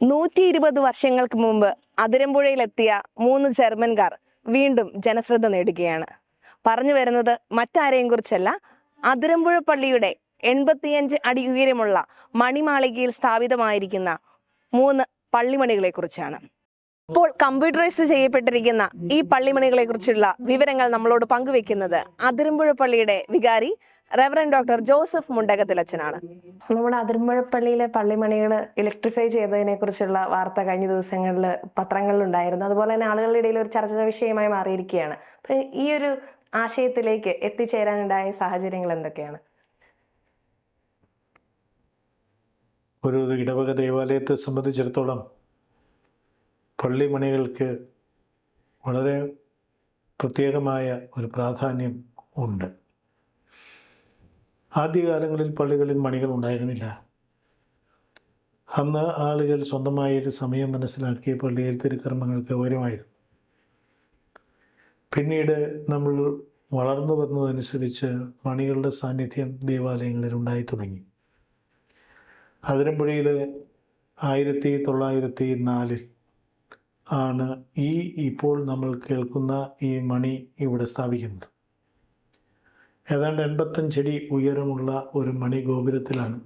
നൂറ്റി ഇരുപത് വർഷങ്ങൾക്ക് മുമ്പ് അതിരമ്പുഴയിലെത്തിയ മൂന്ന് ജർമ്മൻകാർ വീണ്ടും ജനശ്രദ്ധ നേടുകയാണ്. പറഞ്ഞു വരുന്നത് മറ്റാരെയും കുറിച്ചല്ല അതിരമ്പുഴ പള്ളിയുടെ എൺപത്തിയഞ്ച് അടി ഉയരമുള്ള മണിമാളികയിൽ സ്ഥാപിതമായിരിക്കുന്ന മൂന്ന് പള്ളിമണികളെ കുറിച്ചാണ് ഇപ്പോൾ കമ്പ്യൂട്ടറൈസ്ഡ് ചെയ്യപ്പെട്ടിരിക്കുന്ന ഈ പള്ളിമണികളെ കുറിച്ചുള്ള വിവരങ്ങൾ നമ്മളോട് പങ്കുവെക്കുന്നത് അതിരമ്പുഴ പള്ളിയുടെ വികാരി റെവറൻ ഡോക്ടർ ജോസഫ് മുണ്ടകത്തിലച്ചനാണ്. നമ്മുടെ അതിരമ്പുഴ പള്ളിയിലെ പള്ളിമണികൾ ഇലക്ട്രിഫൈ ചെയ്തതിനെ കുറിച്ചുള്ള വാർത്ത കഴിഞ്ഞ ദിവസങ്ങളിൽ പത്രങ്ങളിലുണ്ടായിരുന്നു. അതുപോലെ തന്നെ ആളുകളുടെ ഇടയിൽ ഒരു ചർച്ചാ വിഷയമായി മാറിയിരിക്കുകയാണ്. അപ്പൊ ഈ ഒരു ആശയത്തിലേക്ക് എത്തിച്ചേരാനുണ്ടായ സാഹചര്യങ്ങൾ എന്തൊക്കെയാണ്? ഒരു ഇടവക ദേവാലയത്തെ സംബന്ധിച്ചിടത്തോളം പള്ളിമണികൾക്ക് വളരെ പ്രത്യേകമായ ഒരു പ്രാധാന്യം ഉണ്ട്. ആദ്യകാലങ്ങളിൽ പള്ളികളിൽ മണികൾ ഉണ്ടായിരുന്നില്ല. അന്ന് ആളുകൾ സ്വന്തമായൊരു സമയം മനസ്സിലാക്കി പള്ളിയിൽ തിരുക്കർമ്മങ്ങൾക്ക് വരുമായിരുന്നു പിന്നീട് നമ്മൾ വളർന്നു വന്നതനുസരിച്ച് മണികളുടെ സാന്നിധ്യം ദേവാലയങ്ങളിൽ ഉണ്ടായി തുടങ്ങി. അതിരമ്പുഴയിൽ ആയിരത്തി തൊള്ളായിരത്തി നാലിൽ ആണ് ഈ ഇപ്പോൾ നമ്മൾ കേൾക്കുന്ന ഈ മണി ഇവിടെ സ്ഥാപിക്കുന്നത്. ഏതാണ്ട് എൺപത്തഞ്ചടി ഉയരമുള്ള ഒരു മണി ഗോപുരത്തിലാണ്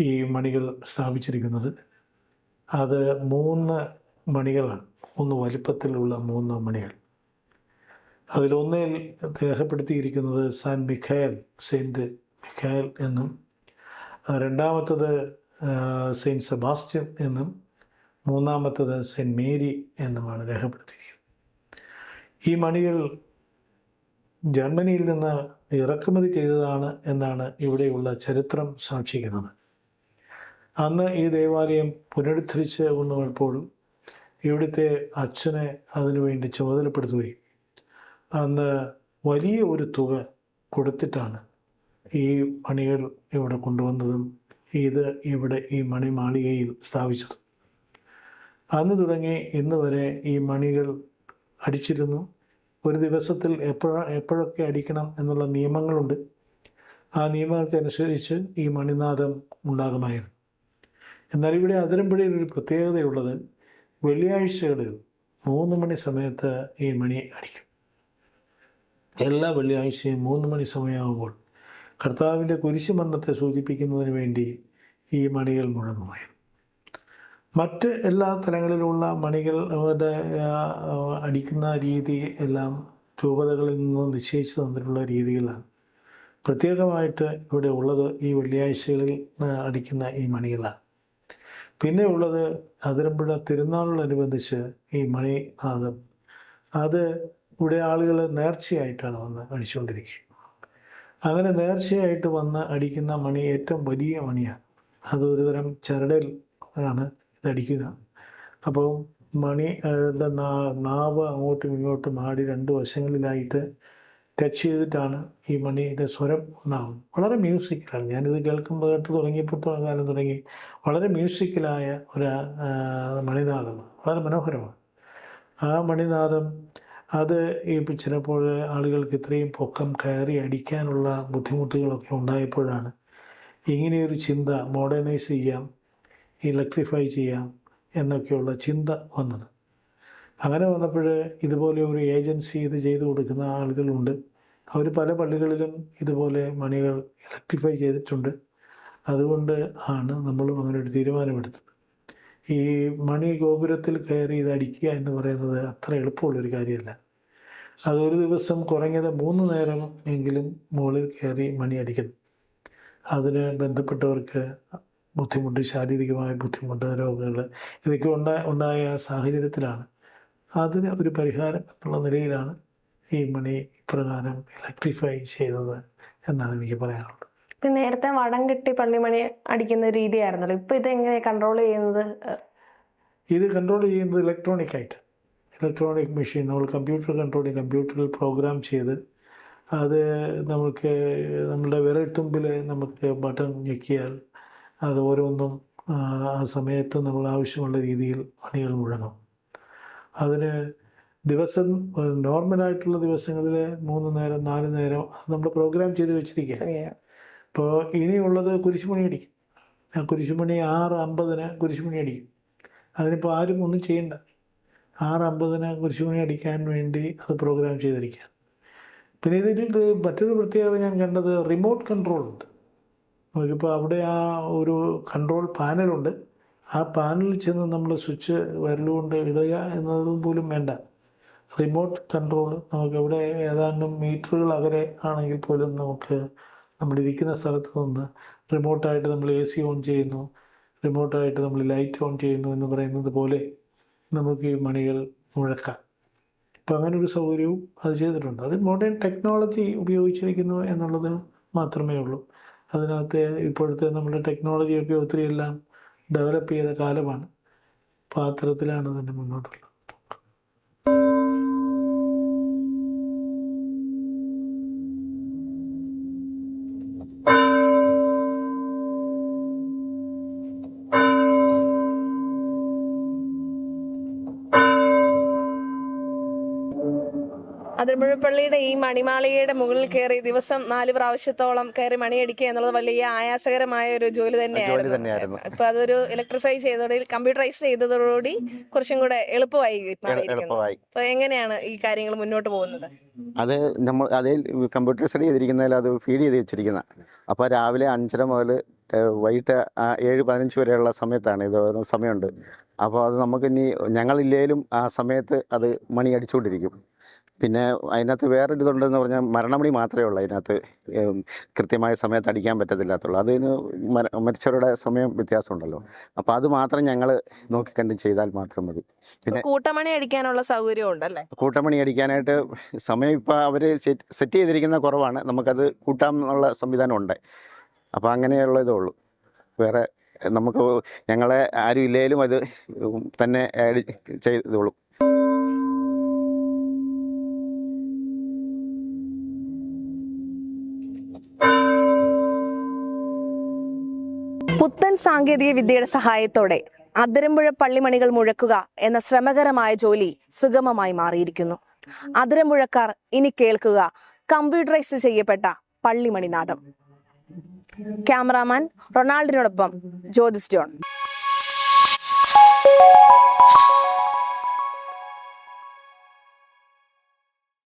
ഈ മണികൾ സ്ഥാപിച്ചിരിക്കുന്നത്. അത് മൂന്ന് മണികളാണ്. മൂന്ന് വലിപ്പത്തിലുള്ള മൂന്ന് മണികൾ. അതിലൊന്നിൽ രേഖപ്പെടുത്തിയിരിക്കുന്നത് സാൻ മിഖായൽ സെയിന്റ് മിഖായൽ എന്നും രണ്ടാമത്തത് സെയിന്റ് സെബാസ്റ്റ്യൻ എന്നും മൂന്നാമത്തത് സെന്റ് മേരി എന്നുമാണ് രേഖപ്പെടുത്തിയിരിക്കുന്നത്. ഈ മണികൾ ജർമ്മനിയിൽ നിന്ന് ഇറക്കുമതി ചെയ്തതാണ് എന്നാണ് ഇവിടെയുള്ള ചരിത്രം സാക്ഷിക്കുന്നത്. അന്ന് ഈ ദേവാലയം പുനരുദ്ധരിച്ച് കൊണ്ടുവന്നപ്പോൾ ഇവിടുത്തെ അച്ഛനെ അതിനുവേണ്ടി ചുമതലപ്പെടുത്തുകയും അന്ന് വലിയ ഒരു തുക കൊടുത്തിട്ടാണ് ഈ മണികൾ ഇവിടെ കൊണ്ടുവന്നതും ഇത് ഇവിടെ ഈ മണിമാളികയിൽ സ്ഥാപിച്ചതും. അന്ന് തുടങ്ങി ഇന്ന് വരെ ഈ മണികൾ അടിച്ചിരുന്നു. ഒരു ദിവസത്തിൽ എപ്പോഴ എപ്പോഴൊക്കെ അടിക്കണം എന്നുള്ള നിയമങ്ങളുണ്ട്. ആ നിയമങ്ങൾക്കനുസരിച്ച് ഈ മണിനാദം ഉണ്ടാകുമായിരുന്നു. എന്നാൽ ഇവിടെ അതിരമ്പുഴയിൽ ഒരു പ്രത്യേകതയുള്ളത് വെള്ളിയാഴ്ചകളിൽ മൂന്ന് മണി സമയത്ത് ഈ മണി അടിക്കും. എല്ലാ വെള്ളിയാഴ്ചയും മൂന്ന് മണി സമയമാകുമ്പോൾ കർത്താവിന്റെ കുരിശുമരണത്തെ സൂചിപ്പിക്കുന്നതിന് വേണ്ടി ഈ മണികൾ മുഴങ്ങുമായിരുന്നു. മറ്റ് എല്ലാ തലങ്ങളിലുള്ള മണികൾ അടിക്കുന്ന രീതി എല്ലാം രൂപതകളിൽ നിന്ന് നിശ്ചയിച്ചു തന്നിട്ടുള്ള രീതികളാണ്. പ്രത്യേകമായിട്ട് ഇവിടെ ഉള്ളത് ഈ വെള്ളിയാഴ്ചകളിൽ അടിക്കുന്ന ഈ മണികളാണ്. പിന്നെ ഉള്ളത് അതിരമ്പുഴ തിരുനാളിനോടനുബന്ധിച്ച് ഈ മണി നാദം അത് ഇവിടെ ആളുകൾ നേർച്ചയായിട്ടാണ് വന്ന് അടിച്ചുകൊണ്ടിരിക്കുക അങ്ങനെ നേർച്ചയായിട്ട് വന്ന് അടിക്കുന്ന മണി ഏറ്റവും വലിയ മണിയാണ്. അത് ഒരുതരം ചരടിൽ ആണ്. ഇതടിക്കുക അപ്പോൾ മണി നാവ് അങ്ങോട്ടും ഇങ്ങോട്ടും ആടി രണ്ട് വശങ്ങളിലായിട്ട് ടച്ച് ചെയ്തിട്ടാണ് ഈ മണിയുടെ സ്വരം ഉണ്ടാവും വളരെ മ്യൂസിക്കലാണ് ഞാനിത് കേൾക്കുമ്പോൾ കേട്ട് തുടങ്ങിയപ്പോൾ കാലം തുടങ്ങി. വളരെ മ്യൂസിക്കലായ ഒരു മണിനാഥമാണ് വളരെ മനോഹരമാണ്. ആ മണിനാഥം അത് ഈ ചിലപ്പോൾ ആളുകൾക്ക് ഇത്രയും പൊക്കം കയറി അടിക്കാനുള്ള ബുദ്ധിമുട്ടുകളൊക്കെ ഉണ്ടായപ്പോഴാണ് ഇങ്ങനെയൊരു ചിന്ത മോഡേണൈസ് ചെയ്യാം. ഇലക്ട്രിഫൈ ചെയ്യാം എന്നൊക്കെയുള്ള ചിന്ത വന്നത്. അങ്ങനെ വന്നപ്പോൾ ഇതുപോലെ ഒരു ഏജൻസി ഇത് ചെയ്തു കൊടുക്കുന്ന ആളുകളുണ്ട്. അവർ പല പള്ളികളിലും ഇതുപോലെ മണികൾ ഇലക്ട്രിഫൈ ചെയ്തിട്ടുണ്ട്. അതുകൊണ്ട് ആണ് നമ്മളും അങ്ങനെ ഒരു തീരുമാനമെടുത്തത്. ഈ മണി ഗോപുരത്തിൽ കയറി ഇത് അടിക്കുക എന്ന് പറയുന്നത് അത്ര എളുപ്പമുള്ളൊരു കാര്യമല്ല. അതൊരു ദിവസം കുറഞ്ഞത് മൂന്ന് നേരം എങ്കിലും മുകളിൽ കയറി മണി അടിക്കണം. അതിന് ബന്ധപ്പെട്ടവർക്ക് ബുദ്ധിമുട്ട് ശാരീരികമായ ബുദ്ധിമുട്ട് രോഗങ്ങൾ ഇതൊക്കെ ഉണ്ടാ ഉണ്ടായ സാഹചര്യത്തിലാണ്. അതിന് ഒരു പരിഹാരം എന്നുള്ള നിലയിലാണ് ഈ മണി ഇപ്രകാരം ഇലക്ട്രിഫൈ ചെയ്തത് എന്നാണ് എനിക്ക് പറയാനുള്ളത്. ഇപ്പൊ നേരത്തെ വടം കെട്ടി പള്ളിമണി അടിക്കുന്ന രീതിയായിരുന്നല്ലോ. ഇപ്പൊ ഇത് എങ്ങനെ കൺട്രോൾ ചെയ്യുന്നത്? ഇത് കൺട്രോൾ ചെയ്യുന്നത് ഇലക്ട്രോണിക് ആയിട്ട്. ഇലക്ട്രോണിക് മെഷീൻ നമ്മൾ കമ്പ്യൂട്ടർ കൺട്രോൾ ചെയ്യും കമ്പ്യൂട്ടറിൽ പ്രോഗ്രാം ചെയ്ത് അത് നമുക്ക് നമ്മുടെ വിരൽത്തുമ്പിൽ നമുക്ക് ബട്ടൺ ഞെക്കിയാൽ അത് ഓരോന്നും ആ സമയത്ത് നമ്മൾ ആവശ്യമുള്ള രീതിയിൽ മണികൾ മുഴങ്ങും. അതിന് ദിവസം നോർമലായിട്ടുള്ള ദിവസങ്ങളിൽ മൂന്ന് നേരം നാല് നേരം അത് നമ്മൾ പ്രോഗ്രാം ചെയ്ത് വെച്ചിരിക്കുക ഇപ്പോൾ ഇനിയുള്ളത് കുരിശുമണി അടിക്കും. ആ കുരിശുമണി ആറ് അമ്പതിന് കുരിശുമണി അടിക്കും. അതിനിപ്പോൾ ആരും ഒന്നും ചെയ്യണ്ട. ആറ് അമ്പതിന് കുരിശുമണി അടിക്കാൻ വേണ്ടി അത് പ്രോഗ്രാം ചെയ്തിരിക്കുക പിന്നെ ഇതിൽ ഇത് മറ്റൊരു പ്രത്യേകത ഞാൻ കണ്ടത് റിമോട്ട് കൺട്രോൾ ഉണ്ട്. നമുക്കിപ്പോൾ അവിടെ ആ ഒരു കൺട്രോൾ പാനലുണ്ട് ആ പാനലിൽ ചെന്ന് നമ്മൾ സ്വിച്ച് വരലുകൊണ്ട് ഇടുക എന്നതും പോലും വേണ്ട. റിമോട്ട് കൺട്രോൾ നമുക്ക് ഇവിടെ ഏതാണ്ടും മീറ്ററുകൾ അകലെ ആണെങ്കിൽ പോലും നമുക്ക് നമ്മളിരിക്കുന്ന സ്ഥലത്ത് നിന്ന് റിമോട്ടായിട്ട് നമ്മൾ എ സി ഓൺ ചെയ്യുന്നു. റിമോട്ടായിട്ട് നമ്മൾ ലൈറ്റ് ഓൺ ചെയ്യുന്നു എന്ന് പറയുന്നത് പോലെ നമുക്ക് ഈ മണികൾ മുഴക്കാം. ഇപ്പം അങ്ങനെ ഒരു സൗകര്യവും അത് ചെയ്തിട്ടുണ്ട്. അത് മോഡേൺ ടെക്നോളജി ഉപയോഗിച്ചിരിക്കുന്നു എന്നുള്ളത് മാത്രമേ ഉള്ളൂ. അതിനകത്ത് ഇപ്പോഴത്തെ നമ്മുടെ ടെക്നോളജിയൊക്കെ ഒത്തിരി എല്ലാം ഡെവലപ്പ് ചെയ്ത കാലമാണ്. അപ്പോൾ ആ തരത്തിലാണ് മുന്നോട്ടുള്ളത്. അതിരമ്പുഴപ്പള്ളിയുടെ ഈ മണിമാളികയുടെ മുകളിൽ കയറി ദിവസം നാല് പ്രാവശ്യത്തോളം കയറി മണിയടിക്കുക എന്നുള്ളത് വലിയ ആയാസകരമായ ഒരു ജോലി തന്നെയായിരുന്നു. ഇപ്പൊ അതൊരു ഇലക്ട്രിഫൈ ചെയ്തതോടെ കമ്പ്യൂട്ടറൈസ് ചെയ്തതോടുകൂടി കുറച്ചും കൂടെ എളുപ്പമായി അപ്പൊ എങ്ങനെയാണ് ഈ കാര്യങ്ങൾ മുന്നോട്ട് പോകുന്നത്? അത് നമ്മൾ അതിൽ കമ്പ്യൂട്ടർ സ്റ്റഡി ചെയ്തിരിക്കുന്നതിൽ അത് ഫീഡ് ചെയ്ത് വെച്ചിരിക്കുന്ന. അപ്പോൾ രാവിലെ അഞ്ചര മുതൽ വൈകിട്ട് ഏഴ് പതിനഞ്ച് വരെയുള്ള സമയത്താണ് ഇത് സമയമുണ്ട്. അപ്പോൾ അത് നമുക്ക് ഇനി ഞങ്ങളില്ലേലും ആ സമയത്ത് അത് മണി അടിച്ചുകൊണ്ടിരിക്കും പിന്നെ അതിനകത്ത് വേറൊരു ഇതുണ്ടെന്ന് പറഞ്ഞാൽ മരണമണി മാത്രമേ ഉള്ളൂ അതിനകത്ത്. കൃത്യമായ സമയത്ത് അടിക്കാൻ പറ്റത്തില്ലാത്തുള്ളൂ. അതിന് മര- മരിച്ചവരുടെ സമയം വ്യത്യാസമുണ്ടല്ലോ. അപ്പോൾ അത് മാത്രം ഞങ്ങൾ നോക്കിക്കണ്ട് ചെയ്താൽ മാത്രം മതി. പിന്നെ കൂട്ടമണി അടിക്കാനുള്ള സൗകര്യം ഉണ്ടല്ലേ? കൂട്ടമണി അടിക്കാനായിട്ട് സമയം ഇപ്പോൾ അവർ സെറ്റ് ചെയ്തിരിക്കുന്ന കുറവാണ്. നമുക്കത് കൂട്ടാം എന്നുള്ള സംവിധാനം ഉണ്ട്. അപ്പോൾ അങ്ങനെയുള്ള ഇതേ ഉള്ളൂ. വേറെ നമുക്ക് ഞങ്ങളെ ആരും ഇല്ലേലും അത് തന്നെ ചെയ്തോളും. പുത്തൻ സാങ്കേതിക വിദ്യയുടെ സഹായത്തോടെ അതിരമ്പുഴ പള്ളിമണികൾ മുഴക്കുക എന്ന ശ്രമകരമായ ജോലി സുഗമമായി മാറിയിരിക്കുന്നു. അതിരമ്പുഴക്കാർ ഇനി കേൾക്കുക കമ്പ്യൂട്ടറൈസ്ഡ് ചെയ്യപ്പെട്ട പള്ളിമണിനാഥം. ക്യാമറാമാൻ റൊണാൾഡിനോടൊപ്പം ജ്യോതിസ് ജോൺ.